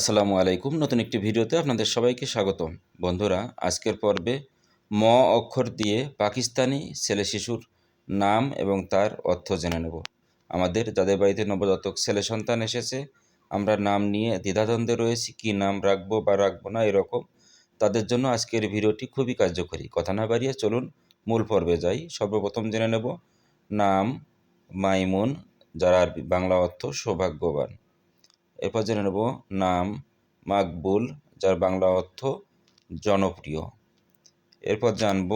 আসসালামু আলাইকুম। নতুন একটি ভিডিওতে আপনাদের সবাইকে স্বাগতম। বন্ধুরা, আজকের পর্বে ম অক্ষর দিয়ে পাকিস্তানি ছেলে শিশুর নাম এবং তার অর্থ জেনে নেব। আমাদের যাদের বাড়িতে নবজাতক ছেলে সন্তান এসেছে, আমরা নাম নিয়ে দ্বিধাদ্বন্দ্বে রয়েছি, কী নাম রাখব বা রাখব না এরকম। তাদের জন্য আজকের ভিডিওটি খুবই কার্যকরী। কথা না বাড়িয়ে চলুন মূল পর্বে যাই। সর্বপ্রথম জেনে নেব, নাম মাইমুন, যার বাংলা অর্থ সৌভাগ্যবান। এরপর জেনে নেব নাম মাকবুল, যার বাংলা অর্থ জনপ্রিয়। এরপর জানব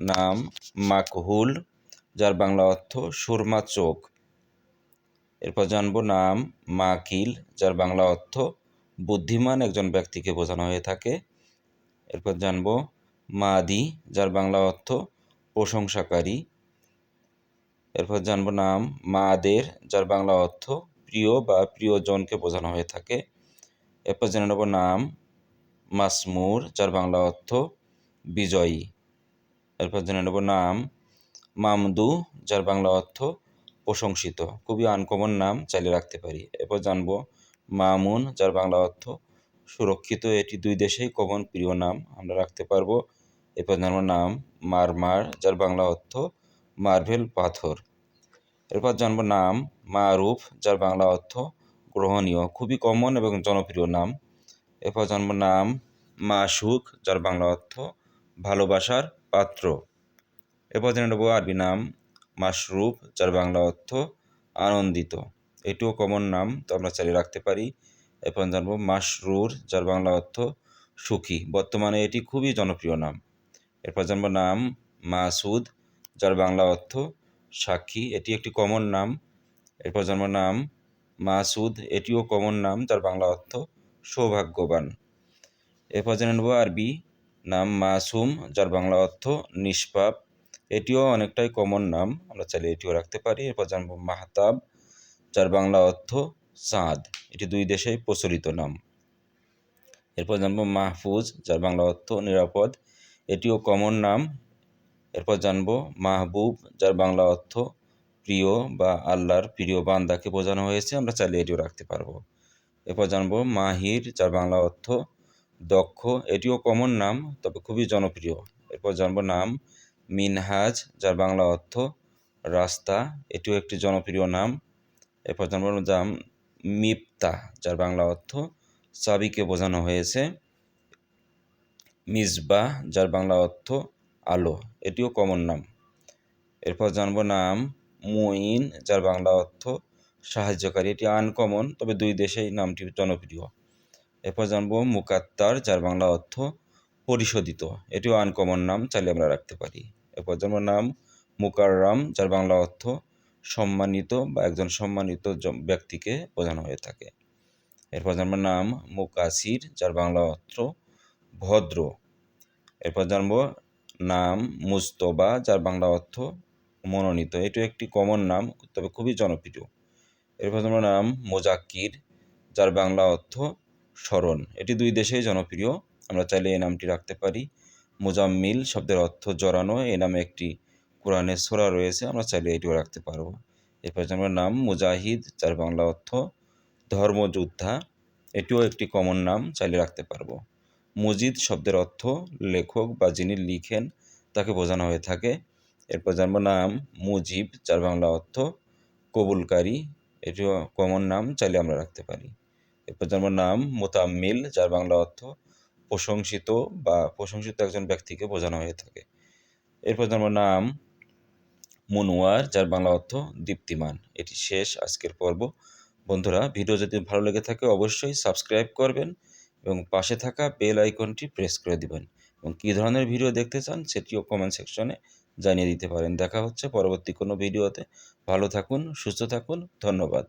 নাম মাকহুল, যার বাংলা অর্থ সুরমা চোখ। এরপর জানব নাম মাকিল, যার বাংলা অর্থ বুদ্ধিমান একজন ব্যক্তিকে বোঝানো হয়ে থাকে। এরপর জানব মাদি, যার বাংলা অর্থ প্রশংসাকারী। এরপর জানব নাম মাদের, যার বাংলা অর্থ প্রিয় বা প্রিয়জনকে বোঝানো হয়ে থাকে। এরপর জেনে নেব নাম, মাসমুর, যার বাংলা অর্থ বিজয়ী। এরপর জেনে নেব নাম, মামদু, যার বাংলা অর্থ প্রশংসিত। খুবই আনকমন নাম, চালিয়ে রাখতে পারি। এরপর জানব মামুন, যার বাংলা অর্থ সুরক্ষিত। এটি দুই দেশেই কমন প্রিয় নাম, আমরা রাখতে পারব। এরপর জানব নাম, মারমার, যার বাংলা অর্থ মার্ভেল পাথর। এরপর জানব নাম মারুফ যার বাংলা অর্থ গ্রহণীয়। খুবই কমন এবং জনপ্রিয় নাম। এরপর জানব নাম মাসুক যার বাংলা অর্থ ভালোবাসার পাত্র। এরপর জেনে নেব আরবি নাম মাশরুফ যার বাংলা অর্থ আনন্দিত। এটিও কমন নাম, তো আমরা চালিয়ে রাখতে পারি। এরপর জানব মাসরুর যার বাংলা অর্থ সুখী। বর্তমানে এটি খুবই জনপ্রিয় নাম। এরপর জানব নাম মাসুদ যার বাংলা অর্থ সাক্ষী, এটি একটি কমন নাম। এরপর জন্ম নাম, মাসুদ, এটিও কমন নাম যার বাংলা অর্থ সৌভাগ্যবান। এরপর জেনে নেব আরবি, নাম মাসুম, যার বাংলা অর্থ নিষ্পাপ। এটিও অনেকটাই কমন নাম, আমরা চাইলে এটিও রাখতে পারি। এরপর জানব মাহতাব, যার বাংলা অর্থ চাঁদ এটি দুই দেশেই প্রচলিত নাম। এরপর জানব মাহফুজ, যার বাংলা অর্থ নিরাপদ। এটিও কমন নাম এরপর জানব মাহবুব, যার বাংলা অর্থ প্রিয় বা আল্লাহর প্রিয় বান্দাকে বোঝানো হয়েছে, আমরা চাইলে এটিও রাখতে পারব। এরপর জানব মাহির, যার বাংলা অর্থ দক্ষ, এটিও কমন নাম, তবে খুবই জনপ্রিয়। এরপর জানব নাম মিনহাজ, যার বাংলা অর্থ রাস্তা, এটিও একটি জনপ্রিয় নাম। এরপর জানব নাম মিপ্তা, যার বাংলা অর্থ চাবিকে বোঝানো হয়েছে। মিসবাহ, যার বাংলা অর্থ আলো, এটিও কমন নাম। এরপর জানব নাম, মুইন, যার বাংলা অর্থ সাহায্যকারী। এটি আনকমন তবে দুই দেশেই নামটি জনপ্রিয়। এরপর জানব মুকাত্তার, যার বাংলা অর্থ পরিশোধিত। এটিও আনকমন নাম, চাইলে আমরা রাখতে পারি। এরপর জানব নাম, মুকাররাম, যার বাংলা অর্থ সম্মানিত বা একজন সম্মানিত ব্যক্তিকে বোঝানো হয়ে থাকে। এরপর জানব নাম, মুকাসির, যার বাংলা অর্থ ভদ্র। এরপর জানব নাম মুস্তবা যার বাংলা অর্থ মনোনীত। এটি একটি কমন নাম, তবে খুবই জনপ্রিয়। এরপর আমরা নাম মোজাক্কির, যার বাংলা অর্থ স্মরণ। এটি দুই দেশেই জনপ্রিয়। আমরা চাইলে এই নামটি রাখতে পারি। মোজাম্মিল শব্দের অর্থ জড়ানো। এই নামে একটি কোরআনের সোরা রয়েছে, আমরা চাইলে এটিও রাখতে পারব। এরপর আমরা নাম মুজাহিদ, যার বাংলা অর্থ ধর্মযোদ্ধা। এটিও একটি কমন নাম, চাইলে রাখতে পারব। মুজিদ শব্দের অর্থ লেখক বা যিনি লিখেন তাকে বোঝানো হয়ে থাকে। এরপর জানব নাম মুজিব, যার বাংলা অর্থ কবুলকারী। এটিও কমন নাম, চাইলে আমরা রাখতে পারি। এরপর জানব নাম মোতাম্মিল, যার বাংলা অর্থ প্রশংসিত বা প্রশংসিত একজন ব্যক্তিকে বোঝানো হয়ে থাকে। এরপর জানব নাম মনোয়ার, যার বাংলা অর্থ দীপ্তিমান। এটি শেষ আজকের পর্ব। বন্ধুরা, ভিডিও যদি ভালো লেগে থাকে, অবশ্যই সাবস্ক্রাইব করবেন। এবং পাশে থাকা বেল আইকনটি প্রেস করে দিবেন। এবং কী ধরনের ভিডিও দেখতে চান সেটিও কমেন্ট সেকশনে জানিয়ে দিতে পারেন। দেখা হচ্ছে পরবর্তী কোনো ভিডিওতে ভালো থাকুন, সুস্থ থাকুন, ধন্যবাদ।